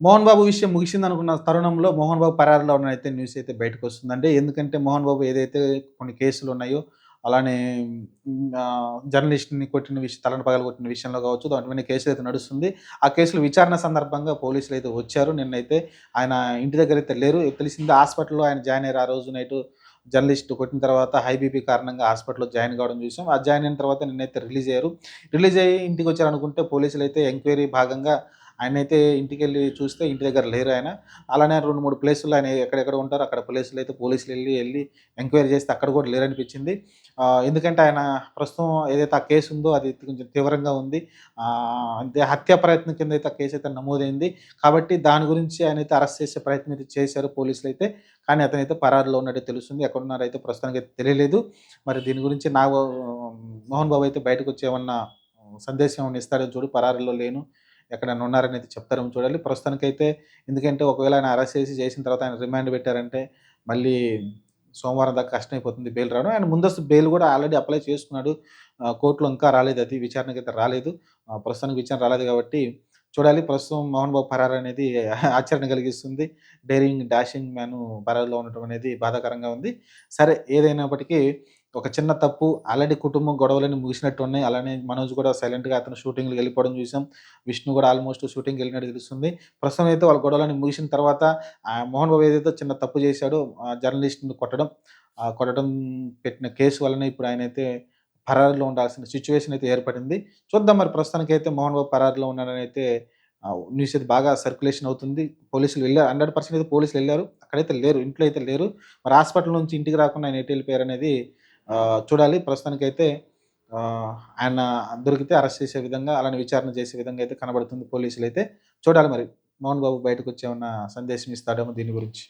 మోహన్ బాబు విషయం ముగిసింది అనుకున్న తరుణంలో మోహన్ బాబు పరారులో ఉన్న అయితే న్యూస్ అయితే బయటకు వస్తుందండి. ఎందుకంటే మోహన్ బాబు ఏదైతే కొన్ని కేసులు ఉన్నాయో అలానే జర్నలిస్ట్ని కొట్టిన విషయం తలను పగల కొట్టిన విషయంలో కావచ్చు దాంట్లో కేసులు అయితే నడుస్తుంది. ఆ కేసులు విచారణ సందర్భంగా పోలీసులు అయితే వచ్చారు. నిన్నైతే ఆయన ఇంటి దగ్గర అయితే లేరు. తెలిసింది హాస్పిటల్లో ఆయన జాయిన్ అయ్యారు. ఆ రోజు నైట్ జర్నలిస్ట్ కొట్టిన తర్వాత హై బీపీ కారణంగా హాస్పిటల్లో జాయిన్ కావడం చూసాం. ఆ జాయిన్ అయిన తర్వాత నిన్నైతే రిలీజ్ అయ్యారు. రిలీజ్ అయ్యి ఇంటికి వచ్చారనుకుంటే పోలీసులు అయితే ఎంక్వైరీ భాగంగా ఆయన అయితే ఇంటికి వెళ్ళి చూస్తే ఇంటి దగ్గర లేరు ఆయన. అలానే రెండు మూడు ప్లేసులు ఆయన ఎక్కడెక్కడ ఉంటారో అక్కడ ప్లేసులు అయితే పోలీసులు వెళ్ళి వెళ్ళి ఎంక్వైరీ చేస్తే అక్కడ కూడా లేరనిపించింది. ఎందుకంటే ఆయన ప్రస్తుతం ఏదైతే ఆ కేసు ఉందో అది కొంచెం తీవ్రంగా ఉంది. అంటే హత్యా ప్రయత్నం కింద అయితే ఆ కేసు అయితే నమోదైంది. కాబట్టి దాని గురించి ఆయన అయితే అరెస్ట్ చేసే ప్రయత్నం అయితే చేశారు పోలీసులు అయితే. కానీ అతను అయితే పరారులో ఉన్నట్టు తెలుస్తుంది. ఎక్కడున్నారో అయితే ప్రస్తుతానికి అయితే తెలియలేదు. మరి దీని గురించి నా మోహన్ బాబు అయితే బయటకు వచ్చేమన్నా సందేశం ఏమన్నా ఇస్తాడో చూడు. పరారులో లేను. ఎక్కడైనా ఉన్నారనేది అయితే చెప్తారేమో చూడాలి ప్రస్తుతానికైతే ఎందుకంటే ఒకవేళ ఆయన అరెస్ట్ చేసి చేసిన తర్వాత ఆయన రిమాండ్ పెట్టారంటే మళ్ళీ సోమవారం దాకా కష్టం అయిపోతుంది బెయిల్ రావడం. ఆయన ముందస్తు బెయిల్ కూడా ఆల్రెడీ అప్లై చేసుకున్నాడు. కోర్టులో ఇంకా రాలేదు. అది విచారణకి అయితే రాలేదు. ప్రస్తుతానికి విచారణ రాలేదు కాబట్టి చూడాలి. ప్రస్తుతం మోహన్ బాబు పరారు అనేది ఆచరణ కలిగిస్తుంది. డైరింగ్ డాషింగ్ మ్యాన్ పరారులో ఉండటం అనేది బాధాకరంగా ఉంది. సరే ఏదైనప్పటికీ ఒక చిన్న తప్పు ఆల్రెడీ కుటుంబం గొడవలని ముగిసినట్టు ఉన్నాయి అలానే మనోజ్ కూడా సైలెంట్గా అతను షూటింగ్లు వెళ్ళిపోవడం చూసాం. విష్ణు కూడా ఆల్మోస్ట్ షూటింగ్కి వెళ్ళినట్టు తెలుస్తుంది. ప్రస్తుతం అయితే వాళ్ళ గొడవలని ముగిసిన తర్వాత ఆ మోహన్ బాబు ఏదైతే చిన్న తప్పు చేశాడో జర్నలిస్ట్ని కొట్టడం కొట్టడం పెట్టిన కేసు వలన ఇప్పుడు ఆయన అయితే పరారులో ఉండాల్సిన సిచ్యువేషన్ అయితే ఏర్పడింది. చూద్దాం మరి ప్రస్తుతానికి అయితే మోహన్ బాబు పరారులో ఉన్నాడని అయితే న్యూస్ అయితే బాగా సర్క్యులేషన్ అవుతుంది. పోలీసులు వెళ్ళారు. హండ్రెడ్ పర్సెంట్ అయితే పోలీసులు వెళ్ళారు. అక్కడైతే లేరు. ఇంట్లో అయితే లేరు. మరి హాస్పిటల్ నుంచి ఇంటికి రాకుండా ఆయన ఎటు వెళ్ళిపోయారు అనేది చూడాలి. ప్రస్తుతానికైతే ఆయన దొరికితే అరెస్ట్ చేసే విధంగా అలానే విచారణ చేసే విధంగా అయితే కనబడుతుంది పోలీసులు అయితే చూడాలి మరి. మోహన్ బాబు బయటకు వచ్చి ఏమన్నా సందేశం ఇస్తాడేమో దీని గురించి.